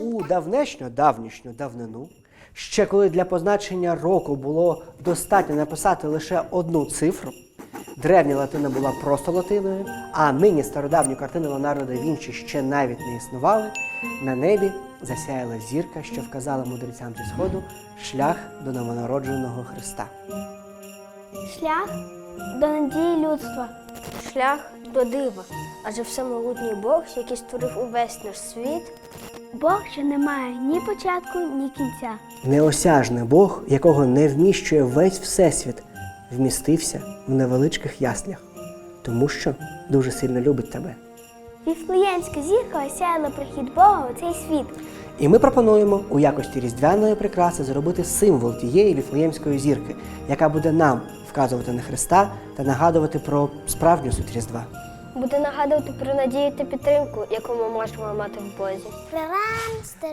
У давнешню, давнішню давнину, ще коли для позначення року було достатньо написати лише одну цифру, древня латина була просто латиною, а нині стародавні картини Леонардо да Вінчі ще навіть не існували, на небі засяяла зірка, що вказала мудрецям зі сходу шлях до новонародженого Христа. Шлях до надії людства. Шлях до дива. Адже всемогутній Бог, який створив увесь наш світ. Бог, що не має ні початку, ні кінця. Неосяжний Бог, якого не вміщує весь всесвіт, вмістився в невеличких яслях, тому що дуже сильно любить тебе. Віфлеємська зірка осяяла прихід Бога у цей світ. І ми пропонуємо у якості різдвяної прикраси зробити символ тієї віфлеємської зірки, яка буде нам вказувати на Христа та нагадувати про справжню суть Різдва. Буде нагадувати про надію та підтримку, яку ми можемо мати в Бозі.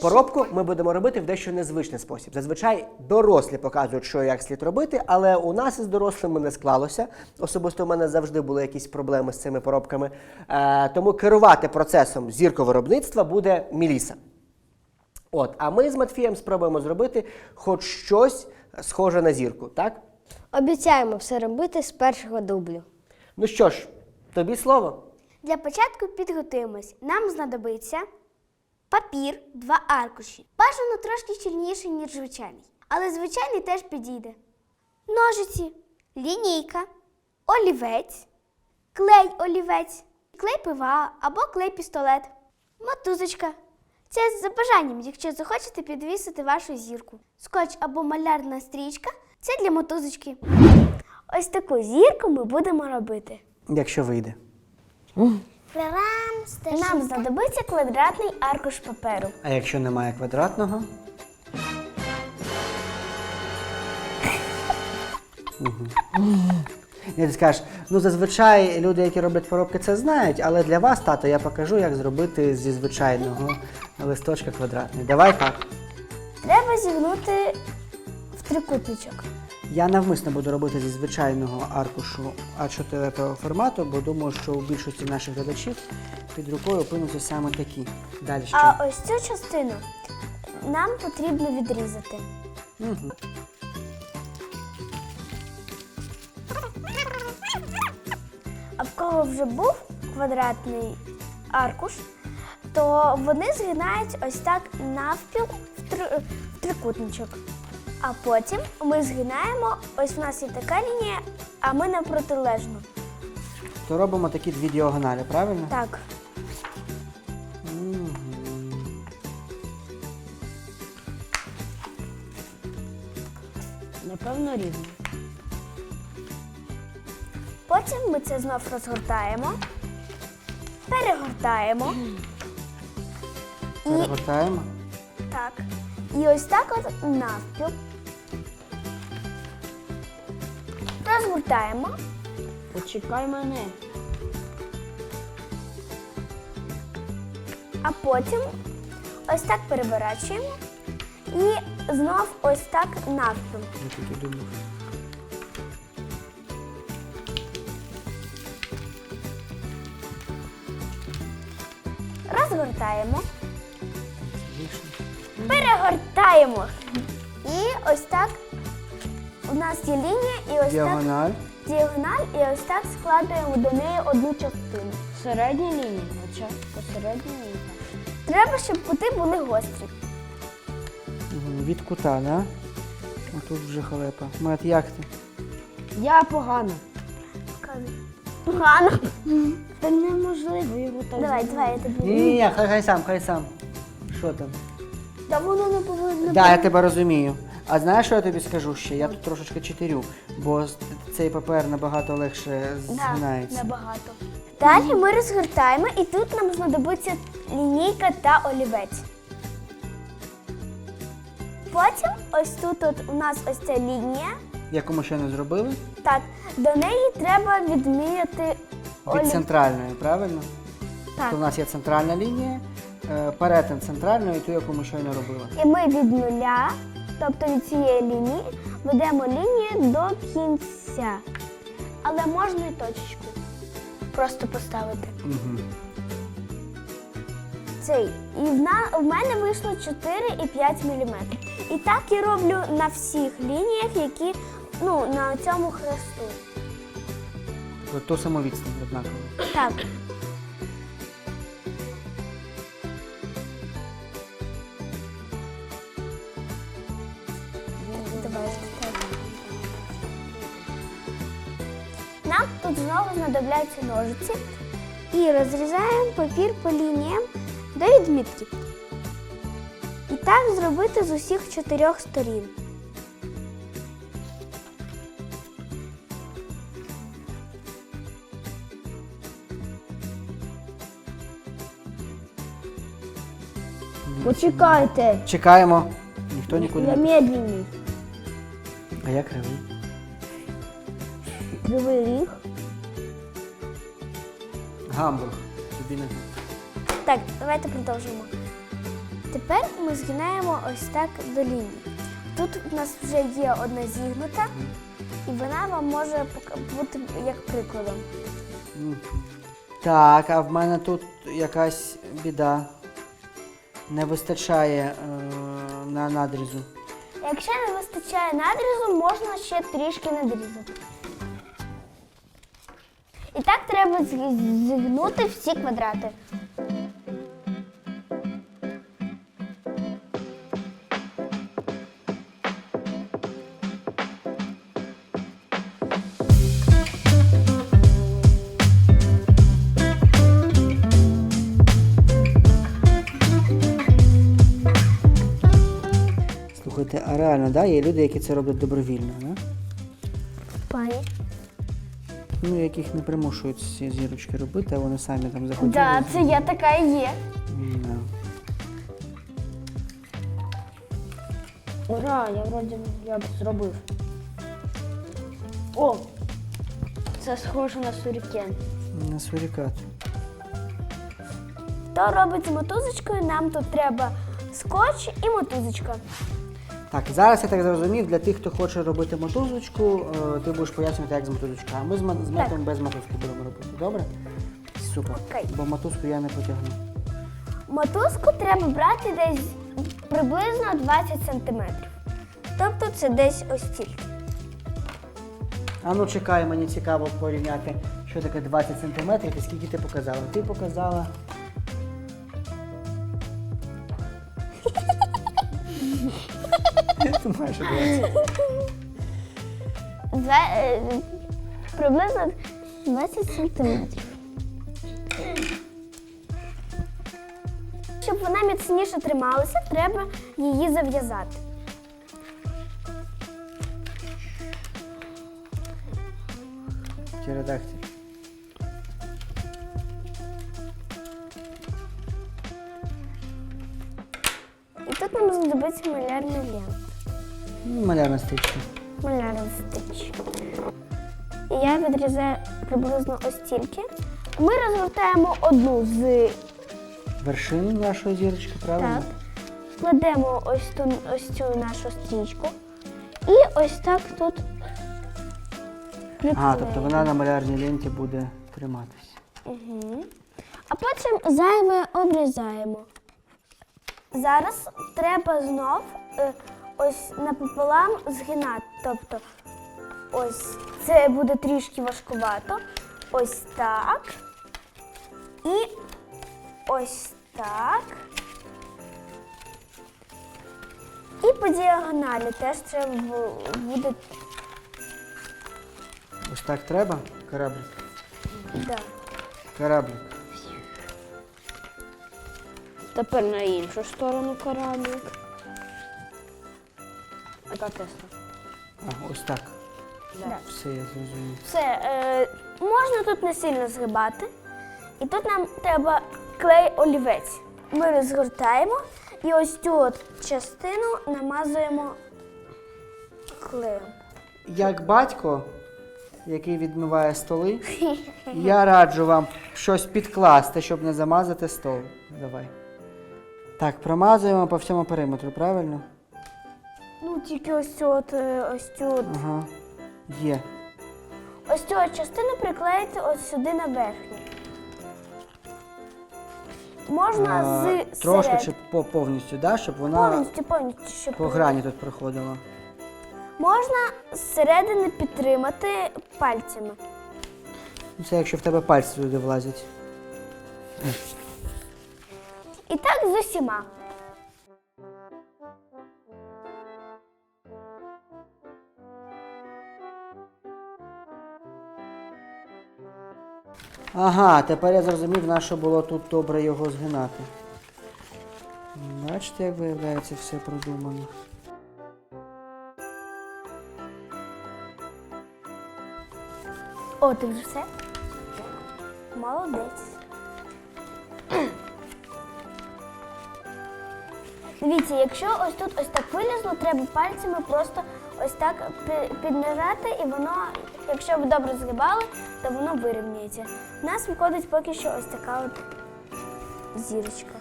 Поробку ми будемо робити в дещо незвичний спосіб. Зазвичай дорослі показують, що і як слід робити, але у нас із дорослими не склалося. Особисто у мене завжди були якісь проблеми з цими поробками. Е, тому керувати процесом зірковиробництва буде Міліса. От, а ми з Матфієм спробуємо зробити хоч щось схоже на зірку, так? Обіцяємо все робити з першого дублю. Ну що ж, тобі слово. Для початку підготуємось. Нам знадобиться папір, два аркуші. Бажано трошки щільніший, ніж звичайний. Але звичайний теж підійде. Ножиці, лінійка, олівець, клей олівець, клей пива або клей пістолет, мотузочка. Це за бажанням, якщо захочете підвісити вашу зірку. Скотч або малярна стрічка це для мотузочки. Ось таку зірку ми будемо робити. Якщо вийде. Нам знадобиться квадратний аркуш паперу. А якщо немає квадратного? І ти скажеш, ну зазвичай люди, які роблять поробки, це знають, але для вас, тато, я покажу, як зробити зі звичайного листочка квадратний. Давай так. Треба зігнути в трикутничок. Я навмисно буду робити зі звичайного аркушу А4 формату, бо думаю, що у більшості наших глядачів під рукою опинуться саме такі. Далі що? А ось цю частину нам потрібно відрізати. Мгм. А в кого вже був квадратний аркуш, то вони згинають ось так навпіл в, три- в трикутничок. А потім ми згинаємо, ось у нас є така лінія, а ми на протилежну. То робимо такі дві діагоналі, правильно? Так. Напевно, рівно. Потім ми це знов розгортаємо, перегортаємо. І Перегортаємо. так. І ось так от навпіл. Розгортаємо. Почекай мене. А потім ось так переворачуємо. І знов ось так навпіл. Я так і думав. Розгортаємо. Вийшло. Перегортаємо. І ось так у нас є лінія, і ось Діагональ. так діагональ, і ось так складуємо до неї одну частину. Середня лінія. Оця посередня лінія. Треба, щоб кути були гострі. Мгм, Від кута, да? А тут вже халепа. Мат, як ти? Я погано. Погано. Та неможливо його так. Давай, давай, я тобі. Ні, ні, ні, хай, хай сам, хай сам. Що там? Та воно не повинно. Так, да, я тебе розумію. А знаєш, що я тобі скажу ще? Я тут трошечки читерю, бо цей папер набагато легше згинається. набагато. Далі ми розгортаємо, і тут нам знадобиться лінійка та олівець. Потім ось тут от у нас ось ця лінія. Яку ми ще не зробили? Так, до неї треба відміряти Від олів... центральної, правильно? Так. То у нас є центральна лінія, е, перетин центральної, ту, яку ми щойно робили. І ми від нуля, тобто від цієї лінії, ведемо лінію до кінця. Але можна і точечку просто поставити. Угу. цей. І в, на, в мене вийшло 4,5 мм. І так я роблю на всіх лініях, які ну, на цьому хресту. Ту саму відстань однаково. Так. Знадобляться ножиці і розрізаємо папір по лініям до відмітки. І так зробити з усіх чотирьох сторін. Почекайте. Чекаємо. Ніхто нікуди Я медленний. А я кривий. Кривий ріг. Гамбург. Тобі не. Так, давайте продовжимо. Тепер ми згинаємо ось так до лінії. Тут у нас вже є одна зігнута, і вона вам може бути як прикладом. Так, а в мене тут якась біда. Не вистачає е, на надрізу. Якщо не вистачає надрізу, можна ще трішки надрізати. І так треба зігнути всі квадрати. Слухайте, а реально, да, є люди, які це роблять добровільно, да? Пані. Ну, яких не примушують ці зірочки робити, а вони самі там захотіли. Так, це я така і є. Да. Ура, я вроді я б зробив. О! Це схоже на сурікен. На сурікат. Хто робить з мотузочкою, нам тут треба скотч і мотузочка. Так, зараз я так зрозумів, для тих, хто хоче робити мотузочку, е, ти будеш пояснювати, як з мотузочкою. А ми з, метом без мотузки будемо робити. Добре? Супер. Окей. Бо мотузку я не потягну. Мотузку треба брати десь приблизно 20 см. Тобто це десь ось стільки. А ну чекай, мені цікаво порівняти, що таке 20 сантиметрів і скільки ти показала. Ти показала. Ти 20. Два, е, приблизно 20 сантиметрів. Щоб вона міцніше трималася, треба її зав'язати. Птеродактиль. І тут нам знадобиться малярна лента. Малярна стрічка. Малярний стич. І я відрізаю приблизно ось стільки. Ми розгортаємо одну з Вершину нашої зірочки, правильно? так. Кладемо ось ту ось цю нашу стрічку. І ось так тут. А, тобто вона на малярній ленті буде триматись. Угу. А потім зайве обрізаємо. Зараз треба знов е, ось напополам згинати. Тобто ось це буде трішки важкувато. Ось так. І ось так. І по діагоналі теж треба буде. Ось так треба? Кораблик. Да. Кораблик. Тепер на іншу сторону кораблик. Яка тесла? А, ось так. Да. Все, я зрозумів. Все, е, можна тут не сильно згибати. І тут нам треба клей олівець. Ми розгортаємо і ось цю от частину намазуємо клеєм. Як батько, який відмиває столи, я раджу вам щось підкласти, щоб не замазати стол. Давай. Так, промазуємо по всьому периметру, правильно? Ну, тільки ось цю от, е, ось цю от, Ага. Є. ось цю от частину приклеїти ось сюди на верхню. можна А, з трошки серед- чи по повністю, да? щоб вона повністю, повністю, щоб по грані тут проходила. можна зсередини підтримати пальцями. Ну, Це якщо в тебе пальці туди влазять. І так з усіма. Ага, тепер я зрозумів, на що було тут добре його згинати. Бачите, як виявляється, все продумано. О, ти вже все? Молодець. Дивіться, якщо ось тут ось так вилізло, треба пальцями просто ось так пі- піднажати, і воно, якщо ви добре згибали, то воно вирівнюється. У нас виходить поки що ось така от зірочка.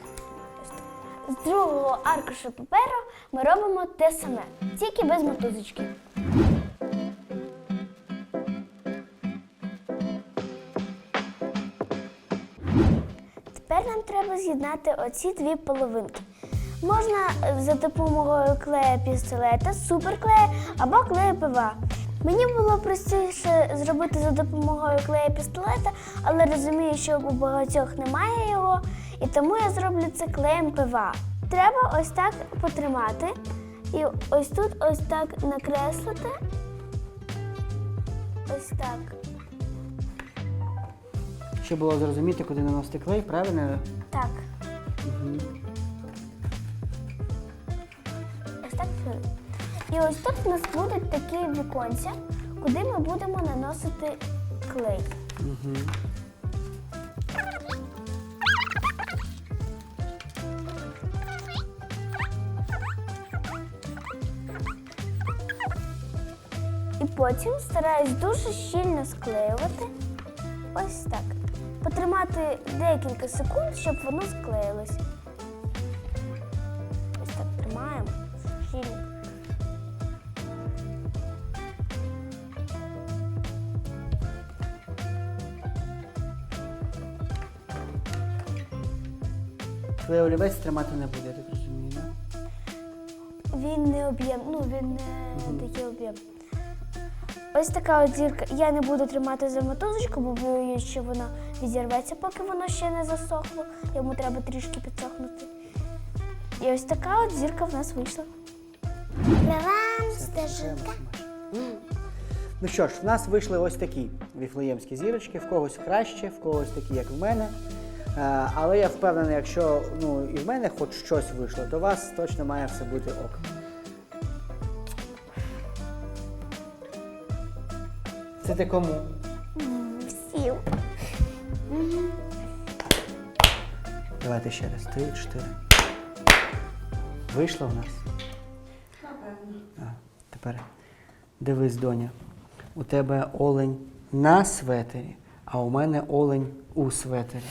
З другого аркуша паперу ми робимо те саме, тільки без мотузочки. Тепер нам треба з'єднати оці дві половинки. Можна е, за допомогою клея пістолета, суперклея або клею ПВА. Мені було простіше зробити за допомогою клея пістолета, але розумію, що у багатьох немає його, і тому я зроблю це клеєм ПВА. Треба ось так потримати і ось тут ось так накреслити. Ось так. Щоб було зрозуміти, куди наносити клей, правильно? Так. Ось так. І ось тут у нас будуть такі віконця, куди ми будемо наносити клей. Угу. І потім стараюсь дуже щільно склеювати. Ось так. Потримати декілька секунд, щоб воно склеїлось. Клей олівець тримати не буде, я так розумію, да? Він не об'єм, ну він не такий об'єм. Ось така от зірка. Я не буду тримати за мотузочку, бо боюсь, що воно відірветься, поки воно ще не засохло. Йому треба трішки підсохнути. І ось така от зірка в нас вийшла. Вам стежинка. Ну що ж, в нас вийшли ось такі віфлеємські зірочки, в когось краще, в когось такі, як в мене. Е, Але я впевнений, якщо ну, і в мене хоч щось вийшло, то у вас точно має все бути ок. Це ти кому? Всім. Давайте ще раз. Три, чотири. Вийшло в нас? Напевно. Тепер дивись, доня. У тебе олень на светері, а у мене олень у светері.